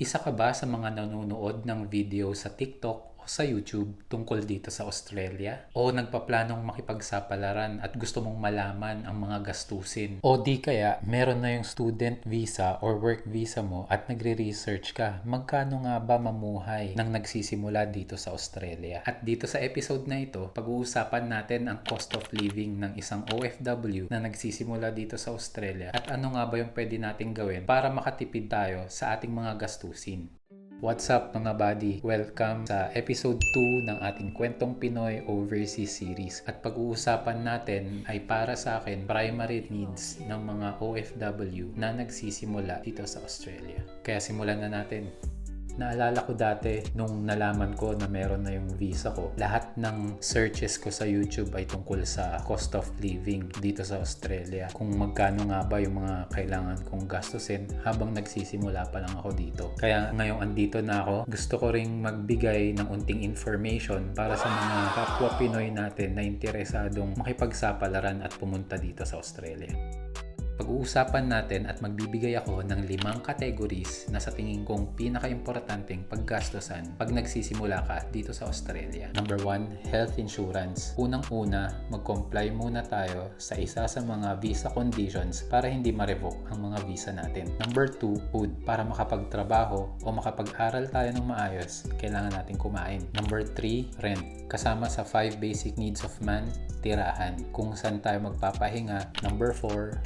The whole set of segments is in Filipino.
Isa ka ba sa mga nanonood ng video sa TikTok sa YouTube tungkol dito sa Australia? O nagpaplanong makipagsapalaran at gusto mong malaman ang mga gastusin? O di kaya meron na yung student visa or work visa mo at nagre-research ka, magkano nga ba mamuhay nang nagsisimula dito sa Australia? At dito sa episode na ito, pag-uusapan natin ang cost of living ng isang OFW na nagsisimula dito sa Australia at ano nga ba yung pwede nating gawin para makatipid tayo sa ating mga gastusin. What's up mga buddy? Welcome sa episode 2 ng ating Kwentong Pinoy Overseas Series. At pag-uusapan natin ay para sa akin primary needs ng mga OFW na nagsisimula dito sa Australia. Kaya simulan na natin. Naalala ko dati nung nalaman ko na meron na yung visa ko, lahat ng searches ko sa YouTube ay tungkol sa cost of living dito sa Australia. Kung magkano nga ba yung mga kailangan kong gastusin habang nagsisimula pa lang ako dito. Kaya ngayong andito na ako, gusto ko ring magbigay ng unting information para sa mga kapwa Pinoy natin na interesadong makipagsapalaran at pumunta dito sa Australia pag-uusapan natin at magbibigay ako ng limang categories na sa tingin kong pinaka-importanteng paggastosan pag nagsisimula ka dito sa Australia. Number 1, health insurance. Unang-una, mag-comply muna tayo sa isa sa mga visa conditions para hindi ma-revoke ang mga visa natin. Number 2, food. Para makapagtrabaho o makapag-aral tayo ng maayos, kailangan natin kumain. Number 3, rent. Kasama sa 5 basic needs of man, tirahan. Kung saan tayo magpapahinga. Number 4,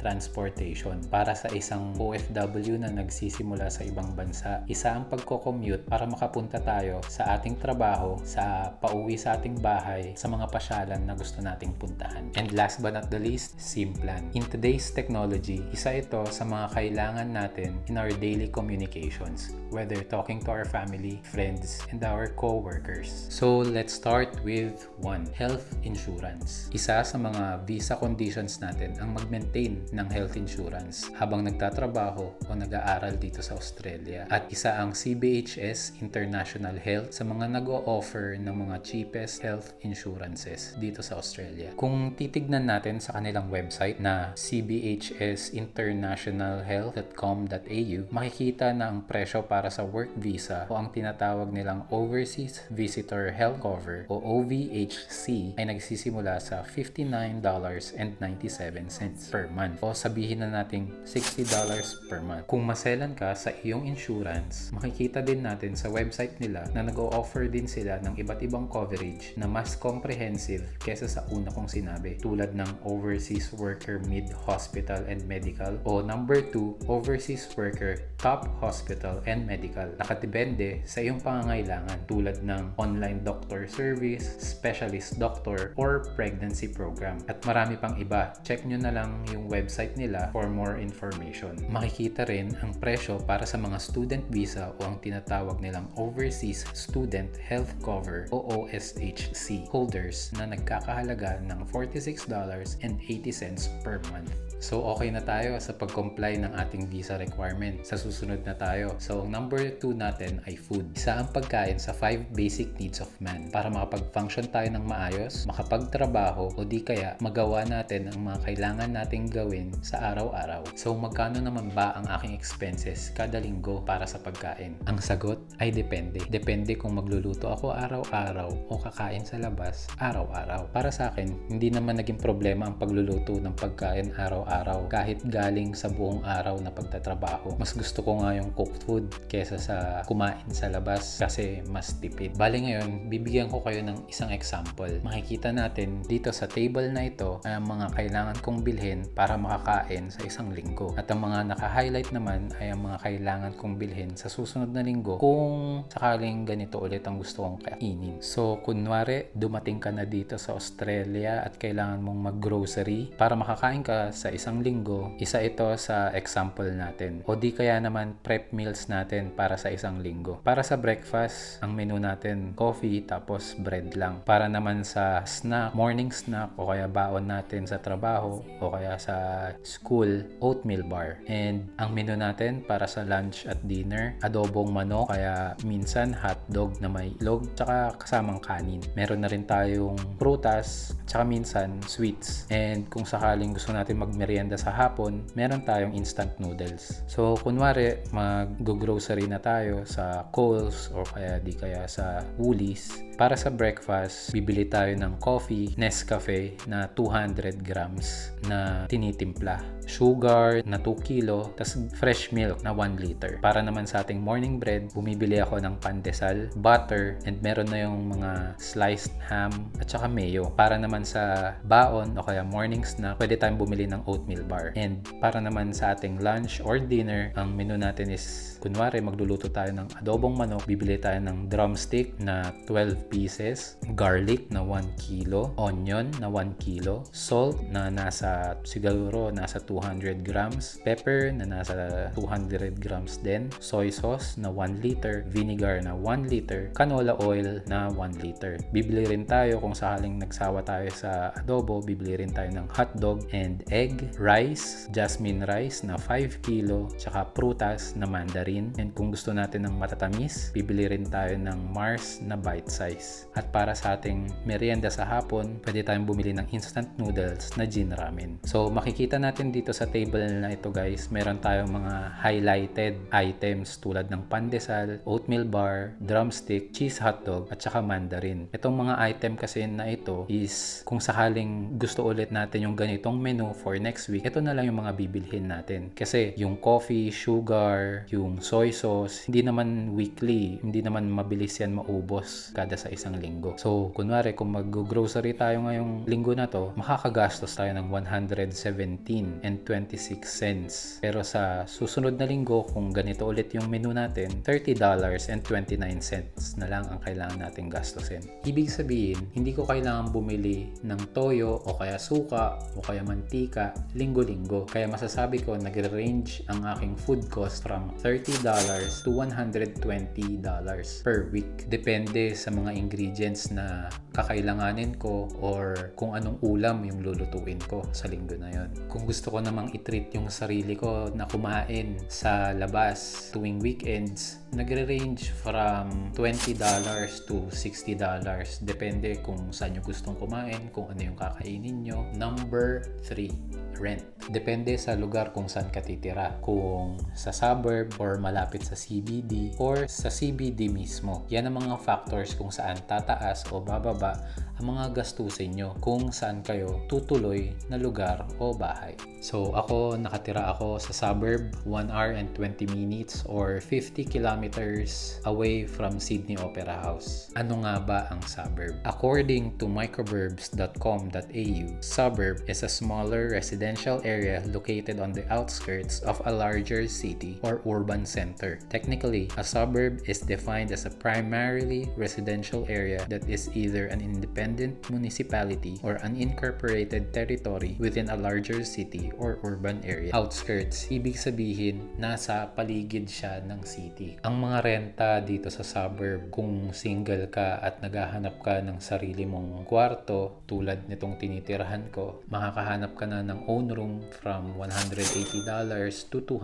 transportation. Para sa isang OFW na nagsisimula sa ibang bansa, isa ang pagko-commute para makapunta tayo sa ating trabaho, sa pauwi sa ating bahay, sa mga pasyalan na gusto nating puntahan. And last but not the least, SIM plan. In today's technology, isa ito sa mga kailangan natin in our daily communications, whether talking to our family, friends, and our co-workers. So let's start with 1. Health insurance. Isa sa mga visa conditions natin ang mag-maintain ng health insurance habang nagtatrabaho o nag-aaral dito sa Australia. At isa ang CBHS International Health sa mga nag-o-offer ng mga cheapest health insurances dito sa Australia. Kung titignan natin sa kanilang website na cbhsinternationalhealth.com.au, makikita na ang presyo para sa work visa o ang tinatawag nilang Overseas Visitor Health Cover o OVHC ay nagsisimula sa $59.97 per month o sabihin na nating $60 per month. Kung maselan ka sa iyong insurance, makikita din natin sa website nila na nag-o-offer din sila ng iba't ibang coverage na mas comprehensive kesa sa una kong sinabi tulad ng Overseas Worker Mid Hospital and Medical o number 2, Overseas Worker Top Hospital and Medical. Nakatibende sa iyong pangangailangan tulad ng online doctor service, specialist doctor, or pregnancy program. At marami pang iba. Check nyo na lang yung website nila for more information. Makikita rin ang presyo para sa mga student visa o ang tinatawag nilang Overseas Student Health Cover o OSHC holders na nagkakahalaga ng $46.80 per month. So okay na tayo sa pag-comply ng ating visa requirement. Sa susunod na tayo. So number 2 natin ay food. Isa ang pagkain sa 5 basic needs of man para makapag-function tayo ng maayos, makapagtrabaho o di kaya magawa natin ang mga kailangan nating gawin sa araw-araw. So magkano naman ba ang aking expenses kada linggo para sa pagkain? Ang sagot ay depende. Depende kung magluluto ako araw-araw o kakain sa labas araw-araw. Para sa akin, hindi naman naging problema ang pagluluto ng pagkain araw-araw kahit galing sa buong araw na pagtatrabaho. Mas gusto ko nga yung cooked food kesa sa kumain sa labas kasi mas tipid. Bali ngayon, bibigyan ko kayo ng isang example. Makikita natin dito sa table na ito ang mga kailangan kong bilhin para makakain sa isang linggo. At ang mga naka-highlight naman ay ang mga kailangan kong bilhin sa susunod na linggo kung sakaling ganito ulit ang gusto kong kainin. So, kunwari, dumating ka na dito sa Australia at kailangan mong mag-grocery para makakain ka sa isang linggo, isa ito sa example natin. O di kaya naman prep meals natin para sa isang linggo. Para sa breakfast, ang menu natin coffee tapos bread lang. Para naman sa snack, morning snack o kaya baon natin sa trabaho o kaya sa school, oatmeal bar. And ang menu natin para sa lunch at dinner, adobong manok, kaya minsan hotdog na may itlog, tsaka kasamang kanin. Meron na rin tayong prutas, tsaka minsan sweets. And kung sakaling gusto natin mag merienda sa hapon, meron tayong instant noodles. So, kunwari, mag-grocery na tayo sa Coles or kaya di kaya sa Woolies. Para sa breakfast, bibili tayo ng coffee, Nescafe na 200 grams na tinitimpla. Sugar na 2 kilo, tas fresh milk na 1 liter. Para naman sa ating morning bread, bumibili ako ng pandesal, butter, and meron na yung mga sliced ham at saka mayo. Para naman sa baon o kaya morning snack, pwede tayong bumili ng oatmeal bar. And para naman sa ating lunch or dinner, ang menu natin is kunwari magluluto tayo ng adobong manok, bibili tayo ng drumstick na 12 pieces, garlic na 1 kilo, onion na 1 kilo, salt na nasa siguro nasa 200 grams, pepper na nasa 200 grams din, soy sauce na 1 liter, vinegar na 1 liter, canola oil na 1 liter. Bibili rin tayo kung sakaling nagsawa tayo sa adobo, bibili rin tayo ng hotdog and egg, rice, jasmine rice na 5 kilo, tsaka prutas na mandarin. And kung gusto natin ng matatamis, bibili rin tayo ng Mars na bite size. At para sa ating merienda sa hapon, pwede tayong bumili ng instant noodles na gin ramen. So makikita natin dito sa table na ito guys, meron tayong mga highlighted items tulad ng pandesal, oatmeal bar, drumstick, cheese hotdog, at saka mandarin. Itong mga item kasi na ito is kung sakaling gusto ulit natin yung ganitong menu for next week, ito na lang yung mga bibilhin natin. Kasi yung coffee, sugar, yung soy sauce, hindi naman weekly, hindi naman mabilis yan maubos kada sa isang linggo. So, kunwari, kung mag-grocery tayo ngayong linggo na to, makakagastos tayo ng 117 and 26 cents. Pero sa susunod na linggo, kung ganito ulit yung menu natin, $30 and 29 cents na lang ang kailangan nating gastusin. Ibig sabihin, hindi ko kailangan bumili ng toyo o kaya suka o kaya mantika linggo-linggo. Kaya masasabi ko, nagre-range ang aking food cost from $30 to $120 per week. Depende sa mga ingredients na kakailanganin ko or kung anong ulam yung lulutuin ko sa linggo na yon. Kung gusto ko namang i-treat yung sarili ko na kumain sa labas tuwing weekends, nagre-range from $20 to $60. Depende kung saan nyo gustong kumain, kung ano yung kakainin nyo. Number 3 rent. Depende sa lugar kung saan ka titira. Kung sa suburb or malapit sa CBD or sa CBD mismo. Yan ang mga factors kung saan tataas o bababa ang mga gastusin nyo kung saan kayo tutuloy na lugar o bahay. So ako, nakatira ako sa suburb 1 hour and 20 minutes or 50 kilometers away from Sydney Opera House. Ano nga ba ang suburb? According to microburbs.com.au, suburb is a smaller residential area located on the outskirts of a larger city or urban center. Technically, a suburb is defined as a primarily residential area that is either an independent municipality or an incorporated territory within a larger city or urban area. Outskirts, ibig sabihin, nasa paligid siya ng city. Ang mga renta dito sa suburb, kung single ka at naghahanap ka ng sarili mong kwarto, tulad nitong tinitirahan ko, makakahanap ka na ng own room from $180 to $260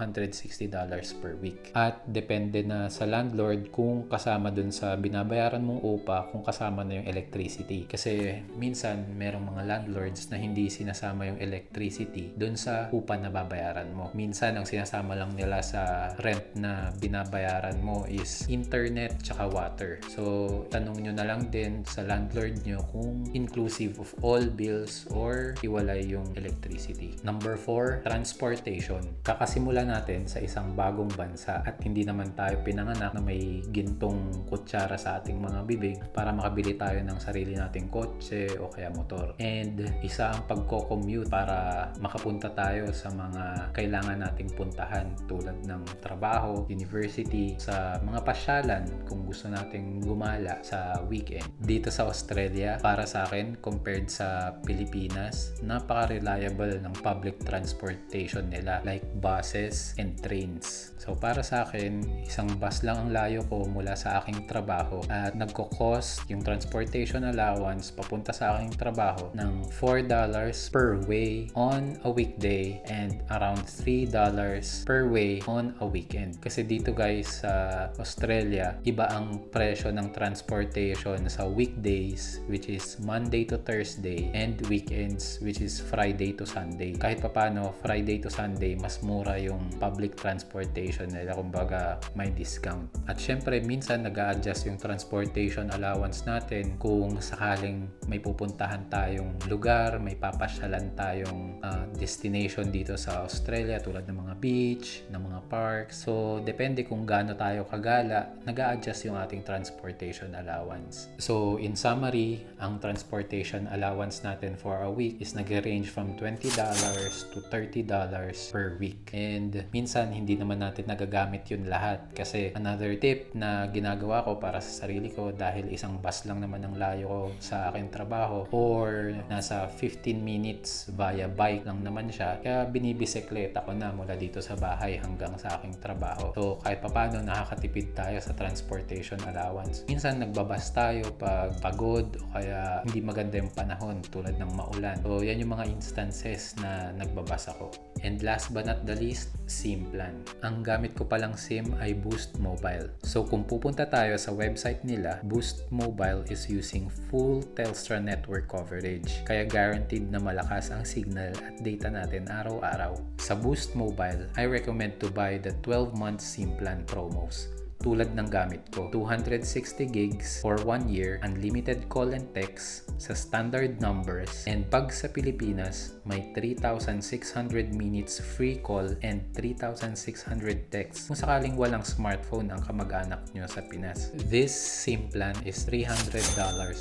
per week. At depende na sa landlord kung kasama dun sa binabayaran mong upa, kung kasama na yung electricity. Kasi minsan, merong mga landlords na hindi sinasama yung electricity dun sa upa na babayaran mo. Minsan, ang sinasama lang nila sa rent na binabayaran mo is internet tsaka water. So, tanong nyo na lang din sa landlord nyo kung inclusive of all bills or iwalay yung electricity. Number 4, transportation. Kakasimula natin sa isang bagong bansa at hindi naman tayo pinanganak na may gintong kutsara sa ating mga bibig para makabili tayo ng sarili nating kotse o kaya motor. And isa ang pagko-commute para makapunta tayo sa mga kailangan nating puntahan tulad ng trabaho, university, sa mga pasyalan kung gusto nating gumala sa weekend. Dito sa Australia, para sa akin, compared sa Pilipinas, napaka-reliable ng public transportation nila like buses and trains. So para sa akin, isang bus lang ang layo ko mula sa aking trabaho at nagko-cost yung transportation allowance papunta sa aking trabaho ng $4 per way on a weekday and around $3 per way on a weekend. Kasi dito guys sa Australia, iba ang presyo ng transportation sa weekdays which is Monday to Thursday and weekends which is Friday to Sunday. Kahit papano, Friday to Sunday, mas mura yung public transportation nila. Kumbaga, may discount. At syempre, minsan nag adjust yung transportation allowance natin kung sakaling may pupuntahan tayong lugar, may papasyalan tayong ah, destination dito sa Australia tulad ng mga beach, ng mga parks. So, depende kung gaano tayo kagala, nag adjust yung ating transportation allowance. So, in summary, ang transportation allowance natin for a week is nag-range from $20 to $30 per week. And minsan, hindi naman natin nagagamit yun lahat. Kasi another tip na ginagawa ko para sa sarili ko dahil isang bus lang naman ang layo ko sa aking trabaho or nasa 15 minutes via bike lang naman siya. Kaya binibisikleta ko na mula dito sa bahay hanggang sa aking trabaho. So kahit papano nakakatipid tayo sa transportation allowance. Minsan nagbabas tayo pag pagod o kaya hindi maganda yung panahon tulad ng maulan. So yan yung mga instances na nagbabas ako. And last but not the least, SIM plan. Ang gamit ko palang SIM ay Boost Mobile. So kung pupunta tayo sa website nila, Boost Mobile is using full Telstra network coverage. Kaya guaranteed na malakas ang signal at data natin araw-araw. Sa Boost Mobile, I recommend to buy the 12-month SIM plan wolves. Tulad ng gamit ko. 260 gigs for 1 year, unlimited call and text sa standard numbers. And pag sa Pilipinas, may 3,600 minutes free call and 3,600 text kung sakaling walang smartphone ang kamag-anak nyo sa Pinas. This SIM plan is $300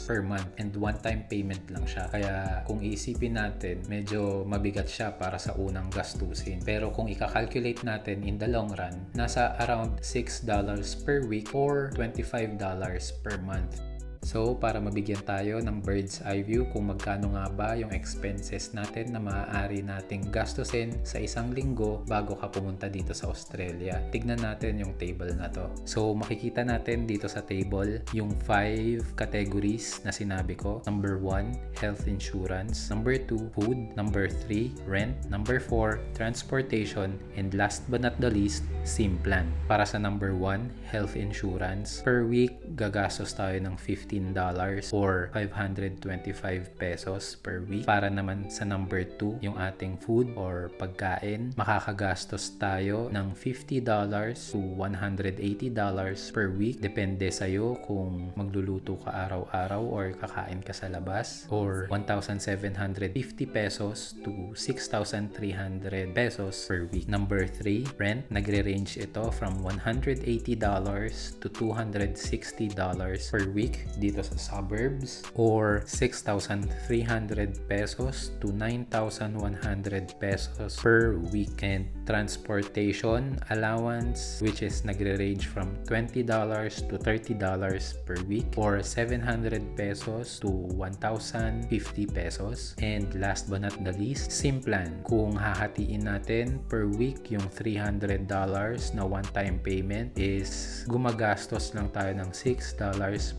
per month and one-time payment lang siya. Kaya kung iisipin natin, medyo mabigat siya para sa unang gastusin. Pero kung ika-calculate natin in the long run, nasa around $6 per week or $25 per month. So, para mabigyan tayo ng bird's eye view kung magkano nga ba yung expenses natin na maaari nating gastusin sa isang linggo bago ka pumunta dito sa Australia. Tignan natin yung table na to. So, makikita natin dito sa table yung 5 categories na sinabi ko. Number 1, health insurance. Number 2, food. Number 3, rent. Number 4, transportation. And last but not the least, SIM plan. Para sa number 1, health insurance. Per week, gagastos tayo ng 15 or 525 pesos per week. Para naman sa number 2, yung ating food or pagkain, makakagastos tayo ng 50 to 180 per week. Depende sa'yo kung magluluto ka araw-araw or kakain ka sa labas. Or 1,750 pesos to 6,300 pesos per week. Number 3, rent. Nagre-range ito from $180 to $260 per week dito sa suburbs or 6,300 pesos to 9,100 pesos per weekend. Transportation allowance which is nagre-range from $20 to $30 per week or 700 pesos to 1,050 pesos. And last but not the least SIM plan kung hahatiin natin per week yung $300 na one-time payment is gumagastos lang tayo ng $6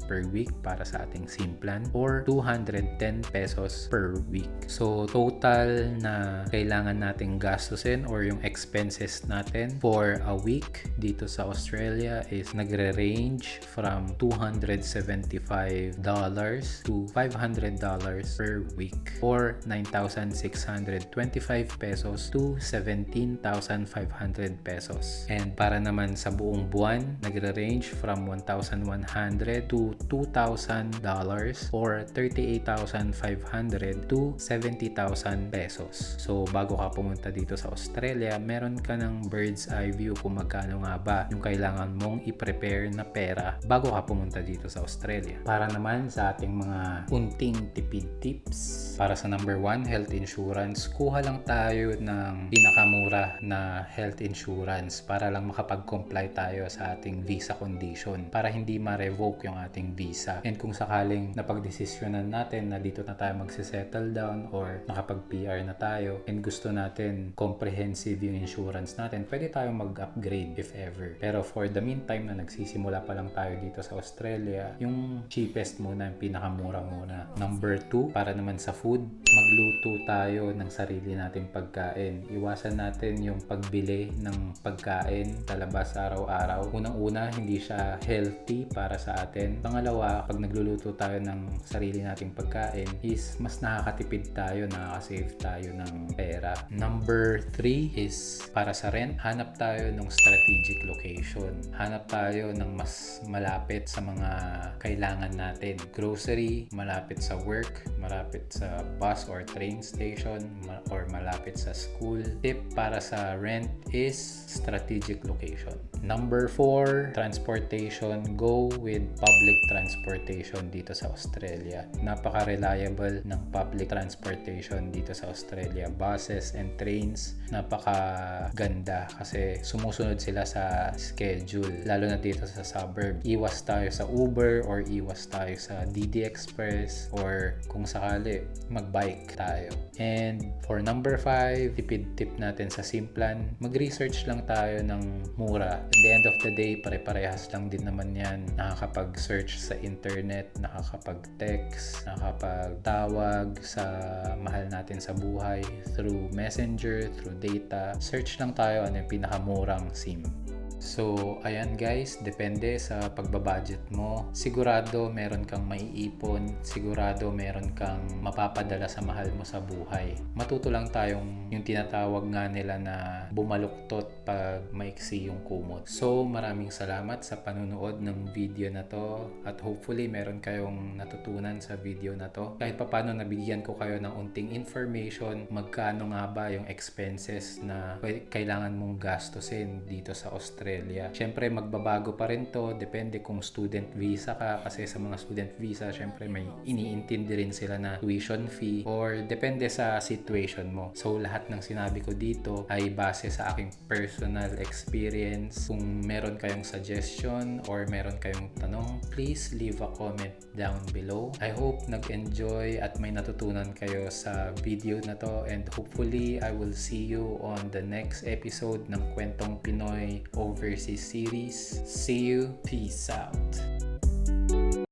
per week para sa ating SIM plan or 210 pesos per week. So total na kailangan nating gastusin or yung expenses natin for a week dito sa Australia is nagre-range from $275 to $500 per week or 9,625 pesos to 17,500 pesos. And para naman sa buong buwan, nagre-range from 1,100 to 2,000 dollars or 38,500 to 70,000 pesos. So bago ka pumunta dito sa Australia, meron ka ng bird's eye view kung magkano nga ba yung kailangan mong i-prepare na pera bago ka pumunta dito sa Australia. Para naman sa ating mga unting tipid tips, para sa number 1, health insurance, kuha lang tayo ng pinakamura na health insurance para lang makapag-comply tayo sa ating visa condition para hindi ma-revoke yung ating visa visa. And kung sakaling napagdesisyonan natin na dito na tayo magsisettle down or nakapag-PR na tayo and gusto natin comprehensive yung insurance natin, pwede tayong mag-upgrade if ever. Pero for the meantime na nagsisimula pa lang tayo dito sa Australia, yung cheapest muna, yung pinakamura muna. Number two, para naman sa food, magluto tayo ng sarili nating pagkain. Iwasan natin yung pagbili ng pagkain sa labas araw-araw. Unang-una, hindi siya healthy para sa atin. Pangalawa, pag nagluluto tayo ng sarili nating pagkain, is mas nakakatipid tayo, nakakasave tayo ng pera. Number three is para sa rent, hanap tayo ng strategic location. Hanap tayo ng mas malapit sa mga kailangan natin. Grocery, malapit sa work, malapit sa bus or train station, or malapit sa school. Tip para sa rent is strategic location. Number 4, transportation. Go with public transportation dito sa Australia. Napaka-reliable ng public transportation dito sa Australia. Buses and trains, napaka-ganda kasi sumusunod sila sa schedule. Lalo na dito sa suburb. Iwas tayo sa Uber or iwas tayo sa DD Express or kung sakali, mag-bike tayo. And for number 5, tipid tip natin sa Simplan, mag-research lang tayo ng mura. At the end of the day, pare-parehas lang din naman yan. Nakakapag-search sa internet, nakakapag-text, nakakapag-tawag sa mahal natin sa buhay through messenger, through data. Search lang tayo ano yung pinakamurang SIM. So, ayan guys, depende sa pagbabudget mo. Sigurado meron kang maiipon, sigurado meron kang mapapadala sa mahal mo sa buhay. Matuto lang tayong yung tinatawag nga nila na bumaluktot pag maiksi yung kumot. So, maraming salamat sa panunood ng video na to at hopefully meron kayong natutunan sa video na to. Kahit papano nabigyan ko kayo ng unting information, magkano nga ba yung expenses na kailangan mong gastusin dito sa Australia. Siyempre, magbabago pa rin to. Depende kung student visa ka. Kasi sa mga student visa, siyempre may iniintindi rin sila na tuition fee or depende sa situation mo. So, lahat ng sinabi ko dito ay base sa aking personal experience. Kung meron kayong suggestion or meron kayong tanong, please leave a comment down below. I hope nag-enjoy at may natutunan kayo sa video na to and hopefully I will see you on the next episode ng Kwentong Pinoy Versus series. See you. Peace out.